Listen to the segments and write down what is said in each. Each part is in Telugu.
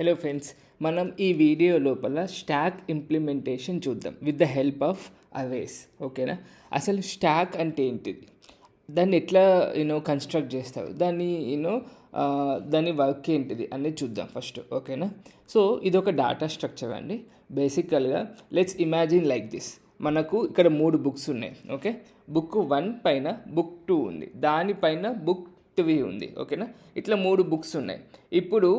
హలో ఫ్రెండ్స్ మనం ఈ వీడియో లోపల స్టాక్ ఇంప్లిమెంటేషన్ చూద్దాం. With the help of arrays ఓకేనా అసలు స్టాక్ అంటే ఏంటిది? దాన్ని ఎట్లా యూనో కన్స్ట్రక్ట్ చేస్తారు? దాన్ని యూనో దాని వర్క్ ఏంటిది అనేది చూద్దాం ఫస్ట్ ఓకేనా సో ఇది ఒక డాటా స్ట్రక్చర్ అండి. బేసికల్గా లెట్స్ ఇమాజిన్ లైక్ దిస్ మనకు ఇక్కడ మూడు బుక్స్ ఉన్నాయి ఓకే బుక్ వన్ పైన బుక్ టూ ఉంది. దానిపైన బుక్ త్రీ ఉంది ఓకేనా? ఇట్లా మూడు బుక్స్ ఉన్నాయి. ఇప్పుడు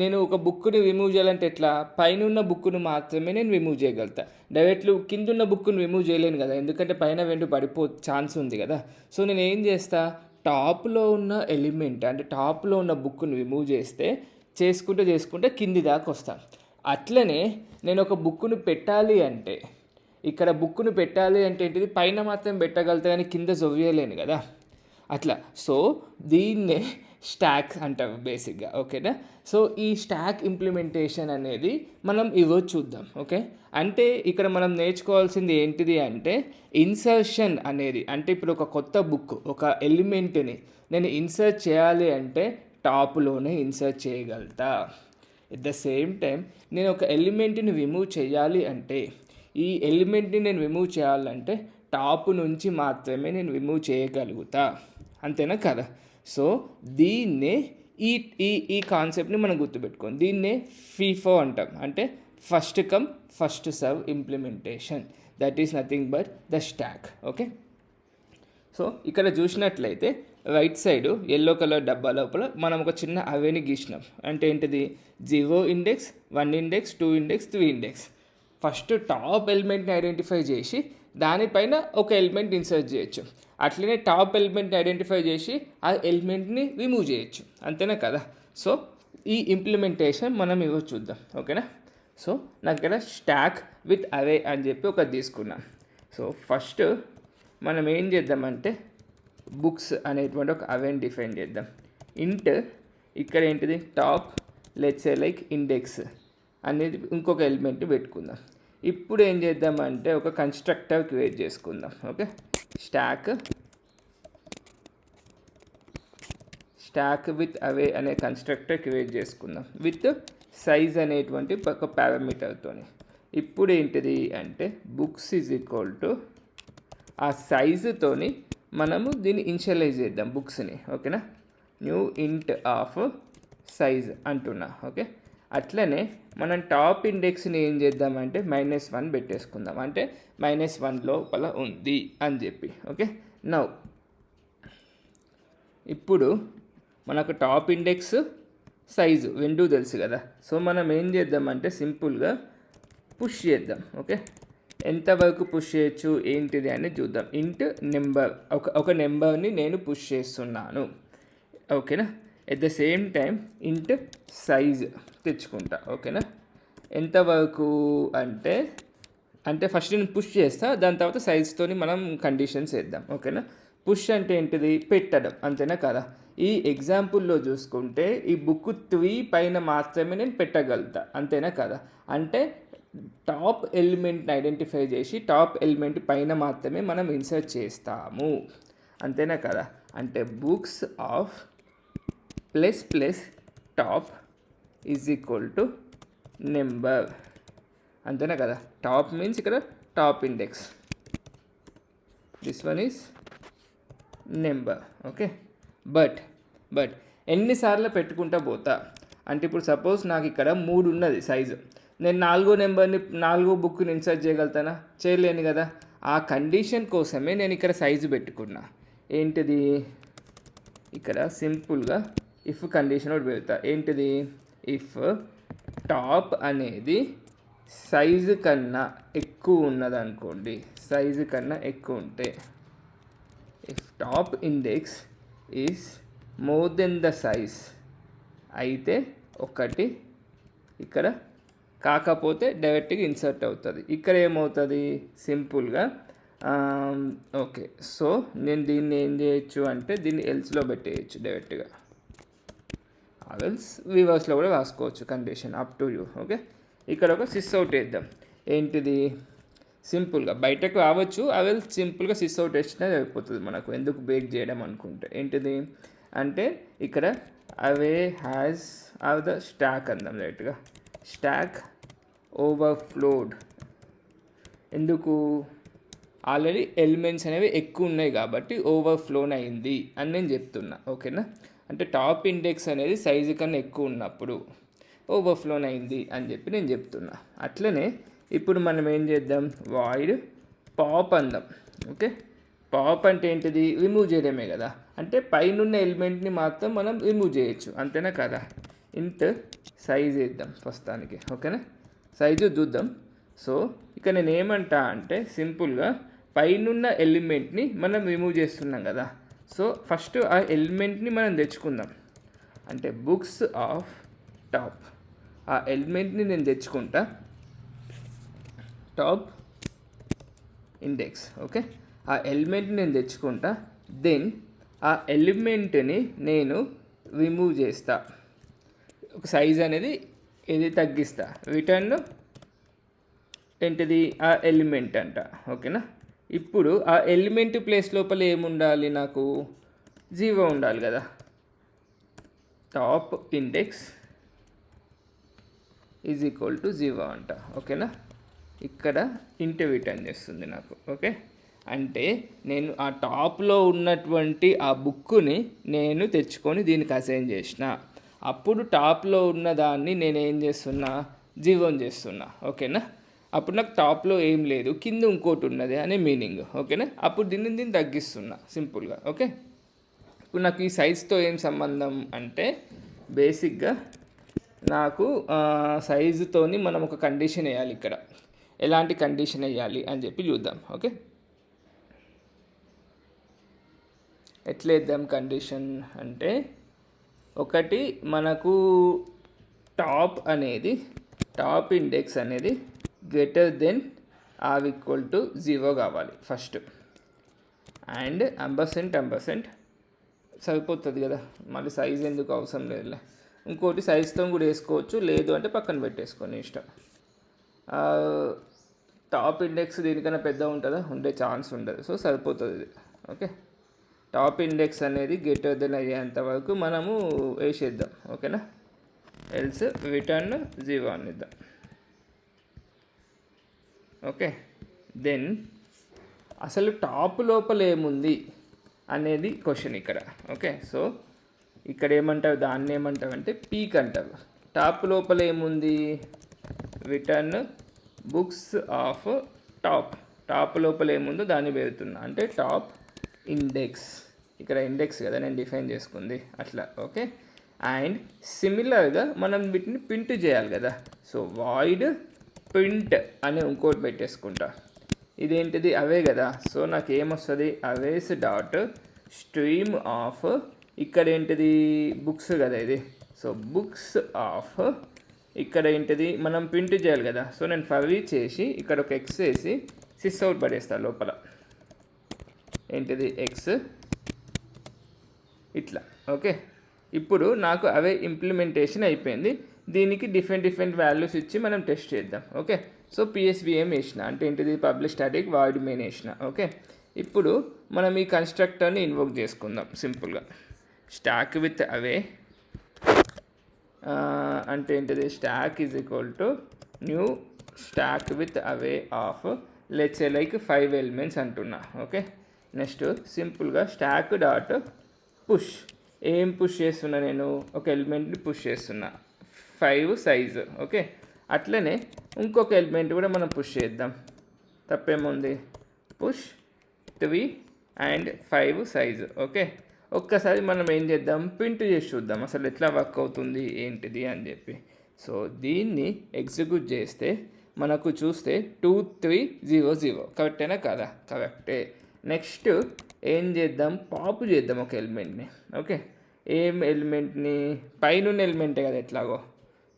నేను ఒక బుక్ని రిమూవ్ చేయాలంటే ఎట్లా? పైన ఉన్న బుక్ను మాత్రమే నేను రిమూవ్ చేయగలుగుతా. డైరెక్ట్లు కింద ఉన్న బుక్ను రిమూవ్ చేయలేను కదా ఎందుకంటే పైన వెంట పడిపో ఛాన్స్ ఉంది కదా. సో నేను ఏం చేస్తా? టాప్లో ఉన్న ఎలిమెంట్ అంటే టాప్లో ఉన్న బుక్ను రిమూవ్ చేస్తే చేసుకుంటే చేసుకుంటే కింది దాకా వస్తాను అట్లనే నేను ఒక బుక్ను పెట్టాలి అంటే ఇక్కడ బుక్ను పెట్టాలి అంటే ఏంటిది? పైన మాత్రం పెట్టగలుగుతా కానీ కింద జొవ్యలేను కదా. అట్లా. సో దీన్నే స్టాక్ అంటారు బేసిక్గా ఓకేనా? సో ఈ స్టాక్ ఇంప్లిమెంటేషన్ అనేది మనం ఇవో చూద్దాం ఓకే? అంటే ఇక్కడ మనం నేర్చుకోవాల్సింది ఏంటిది అంటే ఇన్సర్షన్ అనేది. అంటే ఇప్పుడు ఒక కొత్త బుక్ ఒక ఎలిమెంట్ని నేను ఇన్సర్ట్ చేయాలి అంటే టాప్లోనే ఇన్సర్ట్ చేయగలుగుతా. ఎట్ ద సేమ్ టైం నేను ఒక ఎలిమెంట్ని రిమూవ్ చేయాలి అంటే ఈ ఎలిమెంట్ని నేను రిమూవ్ చేయాలంటే టాప్ నుంచి మాత్రమే నేను రిమూవ్ చేయగలుగుతా. అంతేనా కదా? సో దీన్నే ఈ ఈ ఈ కాన్సెప్ట్ని మనం గుర్తుపెట్టుకోం దీన్నే ఫీఫో అంటాం. అంటే first come first serve implementation that is nothing but the stack okay so ఇక్కడ చూసినట్లయితే రైట్ సైడ్ ఎల్లో కలర్ డబ్బా లోపల మనం ఒక చిన్న అవేని గీసినాం. అంటే ఏంటిది? Zero index one index two index three index first top ఎలిమెంట్ని identify చేసి దానిపైన ఒక ఎలిమెంట్ ఇన్సర్ట్ చేయొచ్చు. అట్లనే టాప్ ఎలిమెంట్ని ఐడెంటిఫై చేసి ఆ ఎలిమెంట్ని రిమూవ్ చేయొచ్చు. అంతేనా కదా? సో ఈ ఇంప్లిమెంటేషన్ మనం ఇవ్వ చూద్దాం. ఓకేనా సో నాకు ఇక్కడ స్టాక్ విత్ అవే అని చెప్పి ఒకటి తీసుకున్నాం. సో ఫస్ట్ మనం ఏం చేద్దామంటే బుక్స్ అనేటువంటి ఒక అవేని డిఫైన్ చేద్దాం. ఇంట్ ఇక్కడ ఏంటిది? టాప్ లెట్స్ లైక్ ఇండెక్స్ అనేది ఇంకొక ఎలిమెంట్ పెట్టుకుందాం. ఇప్పుడు ఏం చేద్దామంటే ఒక కన్స్ట్రక్టర్ క్రియేట్ చేసుకుందాం okay? Stack stack with array అనే కన్స్ట్రక్టర్ క్రియేట్ చేసుకుందాం. విత్ సైజ్ అనేటువంటి ఒక పారామీటర్తో ఇప్పుడు ఏంటిది అంటే బుక్స్ ఈజ్ ఈక్వల్ టు ఆ సైజుతోని మనము దీన్ని ఇన్షియలైజ్ చేద్దాం బుక్స్ని ఓకేనా? న్యూ ఇంట్ ఆఫ్ సైజ్ అంటున్నా ఓకే? అట్లనే మనం టాప్ ఇండెక్స్ని ఏం చేద్దామంటే మైనస్ వన్ పెట్టేసుకుందాం. అంటే మైనస్ వన్ లోపల ఉంది అని చెప్పి. ఓకే? నౌ. ఇప్పుడు మనకు టాప్ ఇండెక్స్ సైజు రెండు తెలుసు కదా. సో మనం ఏం చేద్దామంటే సింపుల్గా పుష్ చేద్దాం. ఓకే? ఎంతవరకు పుష్ చేయొచ్చు ఏంటిది అని చూద్దాం. ఇంట్ నెంబర్ ఒక ఒక నెంబర్ని నేను పుష్ చేస్తున్నాను. ఓకేనా? At the same time int size తెచ్చుకుంటా ఓకేనా? ఎంతవరకు అంటే అంటే ఫస్ట్ నేను పుష్ చేస్తా దాని తర్వాత సైజ్తోని మనం కండిషన్స్ వేద్దాం ఓకేనా? పుష్ అంటే ఏంటిది? పెట్టడం అంతేనా కదా? ఈ ఎగ్జాంపుల్లో చూసుకుంటే ఈ బుక్ త్రీ పైన మాత్రమే నేను పెట్టగలుగుతా అంతేనా కదా? అంటే టాప్ ఎలిమెంట్ని ఐడెంటిఫై చేసి టాప్ ఎలిమెంట్ పైన మాత్రమే మనం ఇన్సర్ట్ చేస్తాము అంతేనా కదా? అంటే books of plus plus top is equal to number అంతేనా కదా? టాప్ మీన్స్ ఇక్కడ top index this one is number okay but but ఎన్నిసార్లు పెట్టుకుంటా పోతా? అంటే ఇప్పుడు సపోజ్ నాకు ఇక్కడ మూడు ఉన్నది సైజు నేను నాలుగో నెంబర్ని నాలుగో బుక్ని ఇన్సర్ట్ చేయగలుగుతానా? చేయలేను కదా. ఆ కండిషన్ కోసమే నేను ఇక్కడ సైజు పెట్టుకున్నా. ఏంటిది? ఇక్కడ సింపుల్గా ఇఫ్ కండిషన్ ఒకటి పెడతా. ఏంటిది? ఇఫ్ టాప్ అనేది సైజు కన్నా ఎక్కువ ఉన్నదనుకోండి. సైజు కన్నా ఎక్కువ ఉంటే. If top index is more than the size అయితే ఒకటి ఇక్కడ కాకపోతే డైరెక్ట్గా ఇన్సర్ట్ అవుతుంది. ఇక్కడ ఏమవుతుంది? సింపుల్గా ఓకే సో నేను దీన్ని ఏం చేయొచ్చు అంటే దీన్ని ఎల్స్లో పెట్టేయచ్చు డైరెక్ట్గా అవెల్స్ వివర్స్లో కూడా రాసుకోవచ్చు condition up to you okay ఇక్కడ ఒక సిస్ అవుట్ వేద్దాం. ఏంటిది? సింపుల్గా బయటకు రావచ్చు అవెల్ సింపుల్గా సిస్ అవుట్ వేసినా అయిపోతుంది మనకు. ఎందుకు బేక్ చేయడం అనుకుంటే? ఏంటిది? అంటే ఇక్కడ array has of the stack అందాం రైట్గా స్టాక్ ఓవర్ఫ్లోడ్ ఎందుకు? ఆల్రెడీ ఎలిమెంట్స్ అనేవి ఎక్కువ ఉన్నాయి కాబట్టి ఓవర్ఫ్లోన్ అయింది అని నేను చెప్తున్నా ఓకేనా అంటే టాప్ ఇండెక్స్ అనేది సైజు కన్నా ఎక్కువ ఉన్నప్పుడు ఓవర్ఫ్లోన్ అయింది అని చెప్పి నేను చెప్తున్నా. అట్లనే ఇప్పుడు మనం ఏం చేద్దాం? వాయిడ్ పాప్ అందాం. ఓకే? పాప్ అంటే ఏంటిది? రిమూవ్ చేయడమే కదా. అంటే పైనున్న ఎలిమెంట్ని మాత్రం మనం రిమూవ్ చేయొచ్చు. అంతేనా కదా? ఇంత సైజ్ వేద్దాం ప్రస్తుతానికి. ఓకేనా? సైజు చూద్దాం. సో ఇక నేను ఏమంటా అంటే సింపుల్గా పైనున్న ఎలిమెంట్ని మనం రిమూవ్ చేస్తున్నాం కదా. సో ఫస్ట్ ఆ ఎలిమెంట్ని మనం తెచ్చుకుందాం. అంటే బుక్స్ ఆఫ్ టాప్. ఆ ఎలిమెంట్ని నేను తెచ్చుకుంటా. Top index okay? ఆ ఎలిమెంట్ని నేను తెచ్చుకుంటా. దెన్ ఆ ఎలిమెంట్ని నేను రిమూవ్ చేస్తా. ఒక సైజ్ అనేది ఇది తగ్గిస్తా? రిటర్న్ ఏంటిది? ఆ ఎలిమెంట్ అంట ఓకేనా? ఇప్పుడు ఆ ఎలిమెంట్ ప్లేస్ లోపల ఏముండాలి నాకు? జీవో ఉండాలి కదా. Top index is equal to zero అంట. ఓకేనా? ఇక్కడ ఇంటి రిటర్న్ చేస్తుంది నాకు. ఓకే? అంటే నేను ఆ టాప్లో ఉన్నటువంటి ఆ బుక్కుని నేను తెచ్చుకొని దీనికి అసైన్ చేసిన. అప్పుడు టాప్లో ఉన్న దాన్ని నేను ఏం చేస్తున్నా? జీవం చేస్తున్నా. ఓకేనా? అప్పుడు నాకు టాప్లో ఏం లేదు కింద ఇంకోటి ఉన్నది అనే మీనింగ్ ఓకేనా? అప్పుడు దీన్ని దీన్ని తగ్గిస్తున్నా సింపుల్గా ఓకే? ఇప్పుడు నాకు ఈ సైజ్తో ఏం సంబంధం అంటే బేసిక్గా నాకు సైజుతోని మనం ఒక కండిషన్ వేయాలి ఇక్కడ. ఎలాంటి కండిషన్ వేయాలి అని చెప్పి చూద్దాం ఓకే? ఎట్లేద్దాం కండిషన్ అంటే ఒకటి మనకు టాప్ అనేది టాప్ ఇండెక్స్ అనేది greater than or equal to zero కావాలి. ఫస్ట్ అండ్ అంబర్సెంట్ అంబర్సెంట్ సరిపోతుంది కదా. మళ్ళీ సైజ్ ఎందుకు అవసరం లేదులే. ఇంకోటి సైజ్తో కూడా వేసుకోవచ్చు. లేదు అంటే పక్కన పెట్టేసుకొని ఇష్టం. టాప్ ఇండెక్స్ దీనికన్నా పెద్ద ఉంటుందా? ఉండే ఛాన్స్ ఉండదు. సో సరిపోతుంది ఇది. ఓకే టాప్ ఇండెక్స్ అనేది గెటర్ దెన్ అయ్యేంత వరకు మనము వేసేద్దాం. ఓకేనా ఎల్స్ రిటర్న్ జీరో అనిద్దాం. ఓకే. దెన్ అసలు టాప్ లోపల ఏముంది అనేది క్వశ్చన్ ఇక్కడ. ఓకే. సో ఇక్కడ ఏమంటారు దాన్ని ఏమంటారు అంటే పీక్ అంటారు టాప్ లోపల ఏముంది? Return books of top top లోపల ఏముందో దాన్ని పెడుతున్నా. అంటే టాప్ ఇండెక్స్ ఇక్కడ ఇండెక్స్ కదా నేను డిఫైన్ చేసుకుంది. అట్లా. ఓకే. అండ్ సిమిలర్గా మనం వీటిని ప్రింట్ చేయాలి కదా. సో వాయిడ్ ప్రింట్ అని ఇంకోటి పెట్టేసుకుంటా. ఇదేంటిది? అవే కదా. సో నాకు ఏమొస్తుంది అవేస్ డాట్ స్ట్రీమ్ ఆఫ్ ఇక్కడ ఏంటిది బుక్స్ కదా ఇది. సో బుక్స్ ఆఫ్ ఇక్కడ ఏంటిది మనం ప్రింట్ చేయాలి కదా. సో నేను ఫర్వీ చేసి ఇక్కడ ఒక ఎక్స్ వేసి సిస్ అవుట్ పడేస్తాను లోపల. ఏంటిది? ఎక్స్ ఇట్లా. ఓకే? ఇప్పుడు నాకు అవే ఇంప్లిమెంటేషన్ అయిపోయింది. దీనికి డిఫరెంట్ డిఫరెంట్ వాల్యూస్ ఇచ్చి మనం టెస్ట్ చేద్దాం ఓకే సో పిఎస్విఎం వేసిన అంటే ఏంటిది? పబ్లిక్ స్టాటిక్ వాయిడ్ మెయిన్ వేసిన ఓకే ఇప్పుడు మనం ఈ కన్స్ట్రక్టర్ని ఇన్వోక్ చేసుకుందాం సింపుల్గా స్టాక్ విత్ అవే అంటే ఏంటిది? Stack is equal to new stack with array of let's like five elements అంటున్నా ఓకే నెక్స్ట్ సింపుల్గా స్టాక్ డాట్ పుష్ ఏం పుష్ చేస్తున్నా నేను? ఒక ఎలిమెంట్ని పుష్ చేస్తున్నా. ఫైవ్ సైజు ఓకే అట్లనే ఇంకొక ఎలిమెంట్ కూడా మనం పుష్ చేద్దాం. తప్పేముంది? Push three and five size okay ఒక్కసారి మనం ఏం చేద్దాం? ప్రింట్ చేసి చూద్దాం. అసలు ఎట్లా వర్క్ అవుతుంది? ఏంటిది? అని చెప్పి. సో దీన్ని ఎగ్జిక్యూట్ చేస్తే మనకు చూస్తే టూ త్రీ జీరో జీరో కరెక్టేనా కదా? కరెక్టే నెక్స్ట్ ఏం చేద్దాం? పాపు చేద్దాం ఒక ఎలిమెంట్ని ఓకే ఏం ఎలిమెంట్ని పైన ఎలిమెంటే కదా ఎట్లాగో.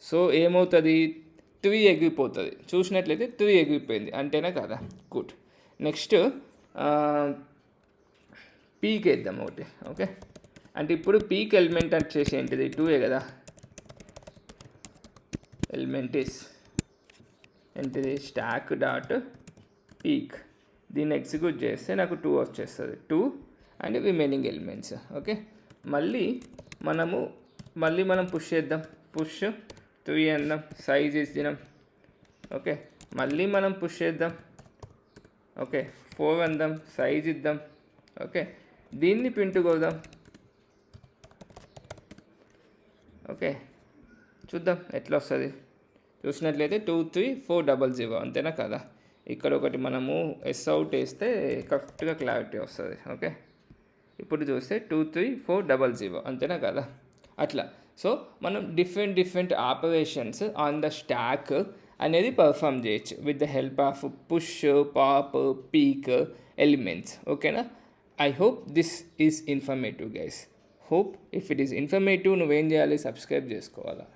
సో ఏమవుతుంది? త్రీ ఎగిరిపోతుంది. చూసినట్లయితే త్రీ ఎగిరిపోయింది. అంటేనే కదా? గుడ్. నెక్స్ట్ పీక్ వేద్దాం ఒకటి. ఓకే? అంటే ఇప్పుడు పీక్ ఎలిమెంట్ వచ్చేసి ఏంటిది? టూఏ కదా? ఎలిమెంట్ ఇస్ ఏంటిది? Stack dot peek. దీన్ని ఎగ్జిక్యూట్ చేస్తే నాకు టూ వచ్చేస్తుంది. Two and remaining elements. Okay? మళ్ళీ మనము మళ్ళీ మనం పుష్ చేద్దాం. పుష్ త్రీ అందాం సైజ్ ఇచ్చినాం ఓకే మళ్ళీ మనం పుష్ చేద్దాం. ఓకే ఫోర్ అందాం సైజ్ ఇద్దాం. ఓకే దీన్ని పింటుకోదాం ఓకే చూద్దాం ఎట్లా వస్తుంది చూసినట్లయితే two three four double zero అంతేనా కదా? ఇక్కడ ఒకటి మనము ఎస్ అవుట్ వేస్తే కరెక్ట్గా క్లారిటీ వస్తుంది. ఓకే ఇప్పుడు చూస్తే two three four double zero అంతేనా కదా? అట్లా. సో మనం different different operations on the stack అనేది పర్ఫామ్ చేయొచ్చు with the help of push pop peek elements ఓకేనా I hope this is informative guys hope if it is informative నువ్వేం చేయాలి? సబ్స్క్రైబ్ చేసుకోవాలా?